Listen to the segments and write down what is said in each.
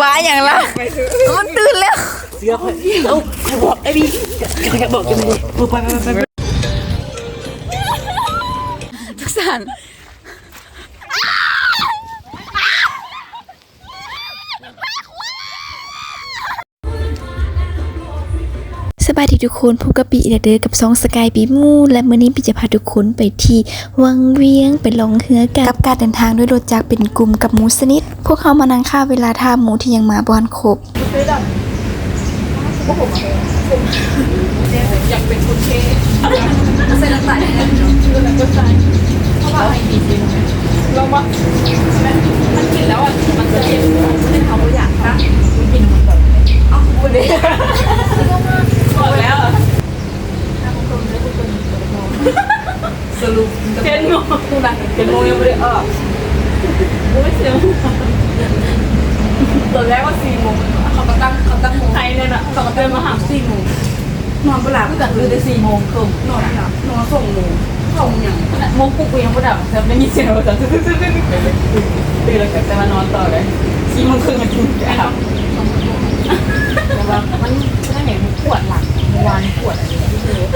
ปลาอย่างละมันตื่นแล้วเสือคนเอ้าใครบอกไอ้บีใครบอกจะมึงเออไปไปไปไปทุกสัน สบายดีทุกคนพบกับปีเดอร์กับซองสกายปีมูและมื้อนี้ปีจะพาทุกคนไปที่วังเวียงไปลองเฮือกันกับการเดินทางด้วยรถจักรเป็นกลุ่มกับหมูสนิทพวกเขามานั่งค่าเวลาท่าหมูที่ยังมาบอนครบเป็นโมเป็นโมยังไม่ได้ออกไม่เสียตอนแรกว่าสี่โมงเขาก็ตั้งเขาตั้งโมงไทยเนี่ยนะเขาก็เดินมาหาสี่โมงนอนเวลาเพื่อกันเลยได้สี่โมงครึ่งนอนหลับนอนส่งโมงส่งอย่างโมงปุ๊บกูยังไม่ดับแต่ไม่มีเสียงเราแต่ตื่นตื่นตื่นตื่นแล้วแต่มานอนต่อเลยสี่โมงครึ่งมันถึงแล้วแต่ว่ามันไม่เห็นปวดหลังวันปวดอะไรอย่างเงี้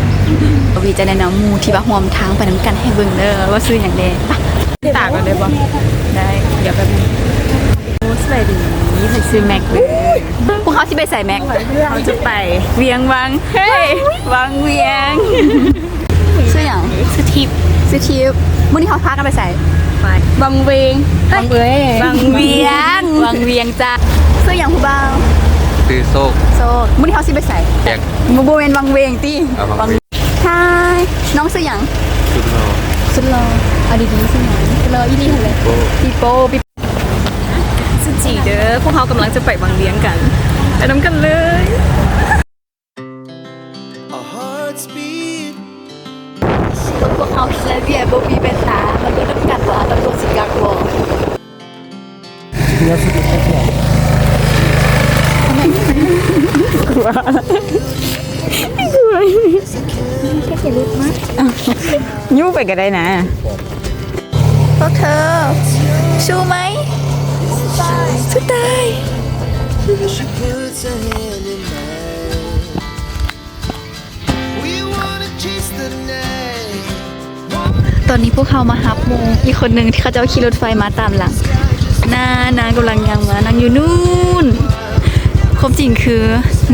ย วีจะแนะนำหมูที่ว่าหวมทางไปน้ำกันให้เบิ่งเด้อว่าซื้ออย่างเดปตากกันได้บ่ได้ เดี๋ยวแป๊บนึงโอ้สบายดีไปซื้อแม็กเลยพวกเขาที่ไปใส่แม็กเขาจะไปเวียงวัง เฮ้ยวังเวียงซื้ออย่างซื้อทิปซื้อทิปมื้อนี้เขาพากันไปใส่ไปวังเวียงวังเวียงวังเวียงวังเวียงจ้าซื้ออย่างผู้บ่าวซื้อโซกโซมื้อนี้เขาสิไปใส่แจกบ่บ่แม่นวังเวียงติเอาวังเวียงใช่น้ องซื้ออย่างชุดโลสุดรอเอาดีๆสิหน่อยสุดรออีนี่ทะเลโอ้ปีโป้ปีสุดจีเด้อพวกเขากำลังจะไปวังเลี้ยงกันไปน้ำกันเลย Our hearts beat พวกเขาและเบี ยร์โบบีเป็นตามันก็ต้องกันว่าตำรวจสิกากวงยู่ไปก็ได้นะพวกเธอ สู้ไหมสู้ตาย She puts her hand in mine. We wanna chase the night. ตอนนี้พวกเขามาฮับโมอีกคนหนึ่งที่เขาจะเอาขี่รถไฟมาตามหลังนานางกำลังยังมานางอยู่นู่นความจริงคือ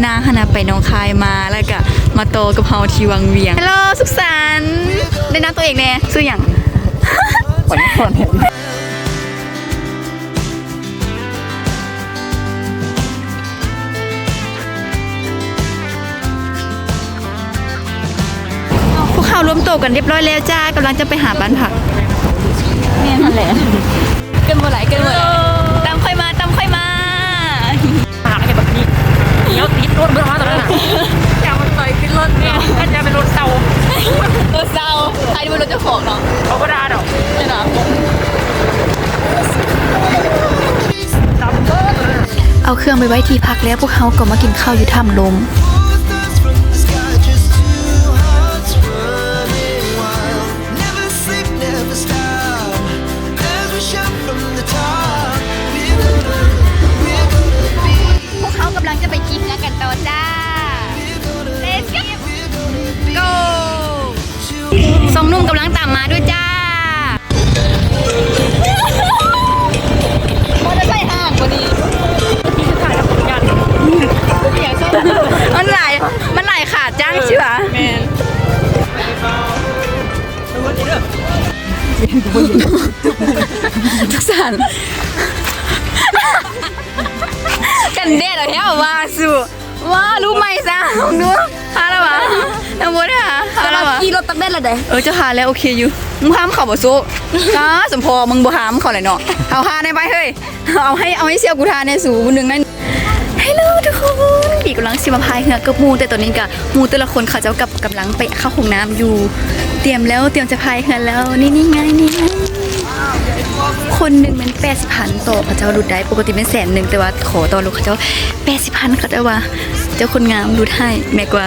นางขณะไปหน้องคายมาแล้วก็ มาโตกับเฮาที่วังเวียงฮัลโหลสุขสันต์ได้น้ำตัวเองแน่ซื้ออย่างผลผลพวกเขารวมตัวกันเรียบร้อยแล้วจ้ากำลังจะไปหาบ้านพักเนี่ยนั่นแหละเกินบ่ไหลเกินบ่ไหลตามค่อยมาตามค่อยมาปากเนี่ยแบบนี้เดี๋ยวติดรถเบื้องมาตอนนั้น รถเนี่ยก็จะเป็นรถเตารถเศร้าใครดูรถเจ้าของเนาะเขาก็ได้ดอกใช่เนาะเอาเครื่องไปไว้ที่พักแล้วพวกเขาก็มากินข้าวอยู่ถ้ำลม องหนุ่มกำลังตามมาด้วยจ้า มอเตอร์ไซค์ห่างกว่านี้มันหลายมันหลายขาดจ้างใช่ปะแมนทุกสันกันเด็ดเหรอเนี่ยว่าสู่ว่ารู้ไหมซะดูหาแล้ววะ น้ำบัวเนี่ยหาแล้ววะขี่รถตักเด็ดละเด้เออเจะหาแล้วโอเคอยู่มึงห้ามเขาบ่สู้จ้าสมพอมึงบ่ห้ามเขาเลยเนาะเอาหาได้ไปเฮ้ยเอาให้เอาให้เสี่ยวกูทานในสูหนึ่งนั่นฮัลโหลทุกคนปีกำลังสิมาพายเหือกับหมูแต่ตอนนี้กะหมูแต่ละคนเขาเจ้ากับกำลังไปเข้าห้องน้ำอยู่ เตรียมแล้วเตรียมจะพายเหือแล้วนี่นี่ไงนี่ไงคนหนึ่งมันแปดสิบพันต่อเขาเจ้าหลุดได้ปกติเป็นแสนหนึ่งแต่ว่าขอต่อลูกเขาเจ้าแปดสิบพันเขาเจ้าว่า เจ้าคนงามดูไทยแม่กว่า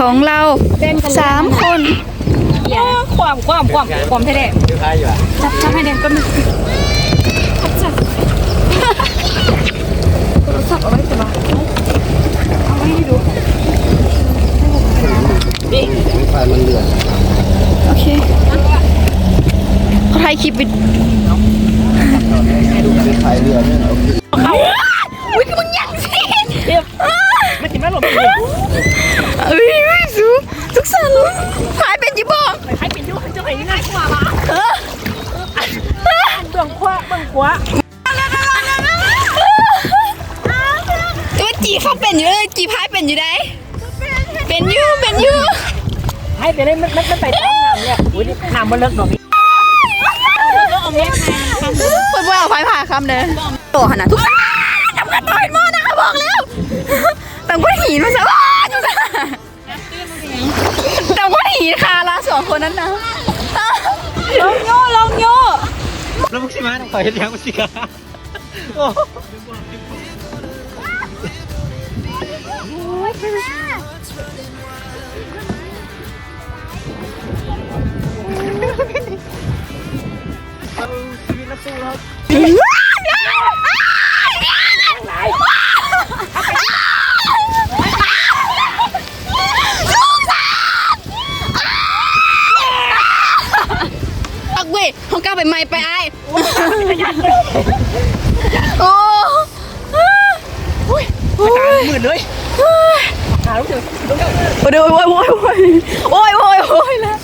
ของเราสามคนความความความความแท้ๆจับจับให้เด็กก็นึกโอเคเขาถ่ายคลิปวิดอุ้ยมึงยังสิไม่กินแม่หลบ เอ้ยเอ้ยสูทุกสันถ่ายเป็นจีบอกใครเป็นยุ่งจะไปยังไงกว่าละเออเบื้องขวาเบื้องขวาเออจีเขาเป็นอยู่เลยจีพายเป็นอยู่ได้ เป็นอยู่เป็นอยู่ให้ไปเลยมันมันไปตามน้ำเนี่ยอุ้ยน้ำมันเลิกหน่อยเพื่อนเอาพายผ่าคำเด้อโตขนาดทุกสันทำกันต่อยมอนะคะบอกแล้วแต่งว่าหินมันจะ คาละสองคนนั้นนะลองโย่ลองโย่แล้วมึงสิมาขอเห็นยังมึงสิกะโอ้อักเว้ยเขาก้าวไปไม่ไปไอ้ายโอ้โอ้ยโอ้ยหมื่นเลยหาลูกเดือโอ้ยโอ้ยโอ้ยโอ้ยโอ้ยโอ้ยโอ้ยแล้ว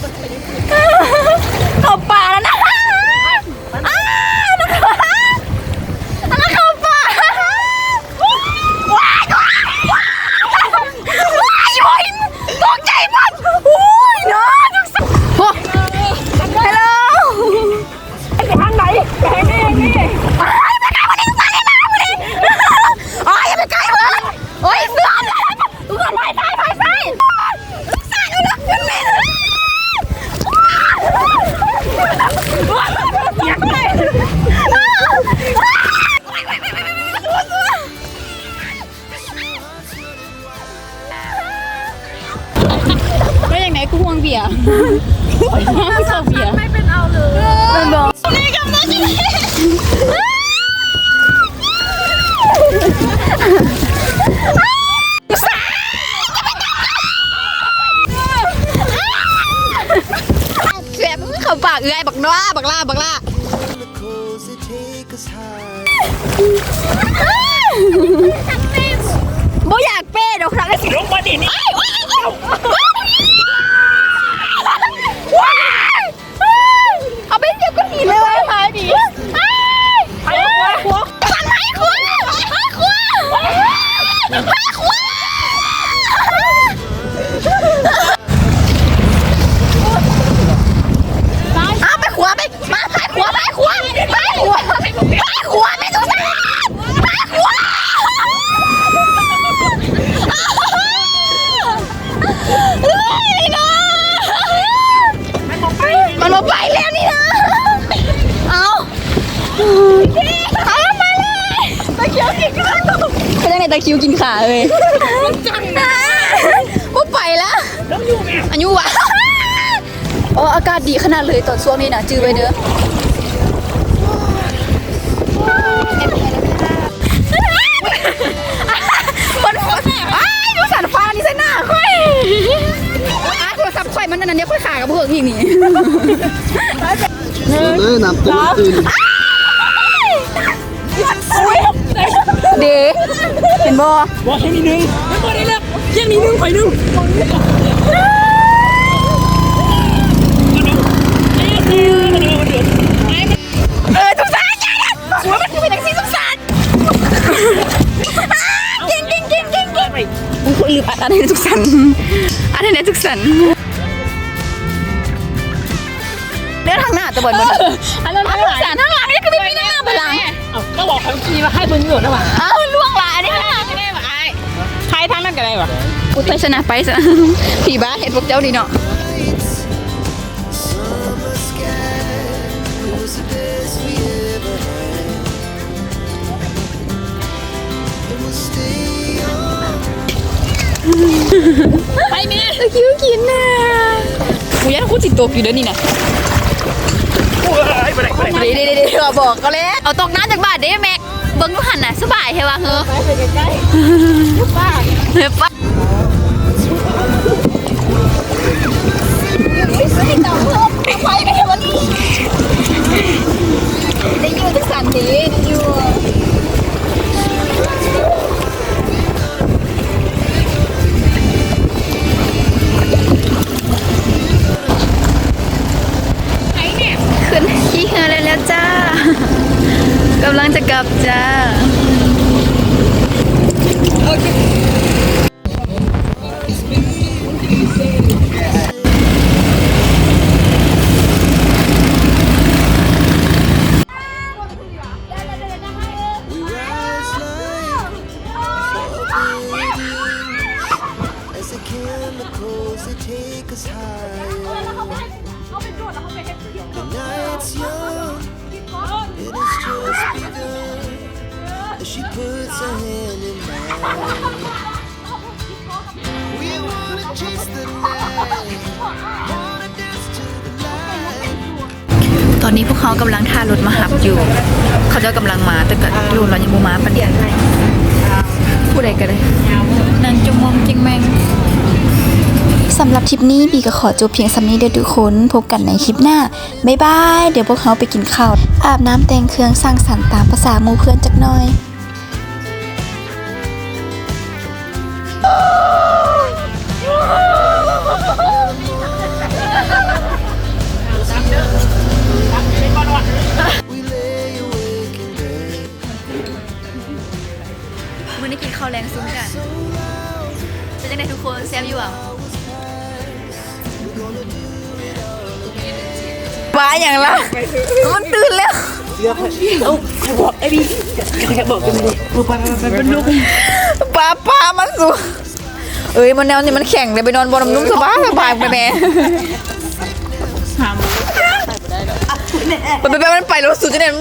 เขาปากเอื้อยบักน้าบักล่าบักล่า Chemicals that take us high. บ่อยากเป้เดี๋ยวครั้งละสิลงมาดินี่ว้ายว้ายเอาไปเดี๋ยวก็หนีเลยหายดิไปขวาขวาสั่งไหมคุณคุณคุณเอา ตะคิวกินขาเลยจังนะว่าไปแล้วอายุวะโอ้อากาศดีขนาดเลยตอนช่วงนี้นะจื้อไปเด้อมันฝนอ้ายดูสันฟ้านี่ใส่หน้าค่อยอาเธมันนั่นเดี๋ยวค่อยขากับพวกอีกนี่เลยน้ำต้มตื่นเด เห็นบ่บอกให้นิดนึงไม่บอกได้แล้วยังนิดนึงไปนึงเออสงสารจ้าหัวมันคือเป็นนักสีสงสารเก่งเก่งเก่งเก่งเก่งมึงคุยลืมอันนี้ทุกสันอันนี้ทุกสันเดินทางหน้าตะบนบนอันนั้นอันเท่าทุไหกร่สันข้างหลังนี่ก็ไม่มีหน้าพลังก็บอกเขาขี่มาให้เบิ้งอยู่นะวะอ้าวล่วงละ ใครทั้งนั้นก็ได้วะไปชนะไปซะผีบ้าเห็นพวกเจ้าดีเนาะ Summer sky was the best we ever had. And we'll stay on. ไปเมียตะคิวกินน่ะกูยันคูจิตตกอยู่เด้อนี่นะเดี๋ยวเดี๋ยวเดี๋ยวบอกก็แล้วเอาตกน้ำจากบ้านเด้แม็กเบิ้งดูหันน่ะสบายใช่ปะเฮ้อไปใกล้ๆป้าเฮ้ยป้า Bye. ตอนนี้พวกเขากำลังท่ารถมาหับอยู่ เขาจะกำลังมาแต่ก็ดูเรายังบูมาปันเดียวผู้ใดก็ได้นางจงมองจิงแมงสำหรับทริปนี้บีก็ขอจบเพียงสำนี้เด้อทุกคนพบกันในคลิปหน้า บ๊ายบาย เดี๋ยวพวกเขาไปกินข้าว อาบน้ำแต่งเครื่องสร้างสรรค์ตามภาษาหมู่เพื่อนจักหน่อย เป็นทุกคนแซ่บอยู่อะว้าอย่างละมันตื่นแล้วเอ้าใครบอกไอ้บีใครบอกกันเลยมือไปไปไปไปลูกป้าป้ามันสูเอ้ยมันแนวนี้มันแข็งเลยไปนอนบนน้ำนุ่มสบายสบายไปแม่ไปไปไปมันไปแล้วสุดจะเนี่ย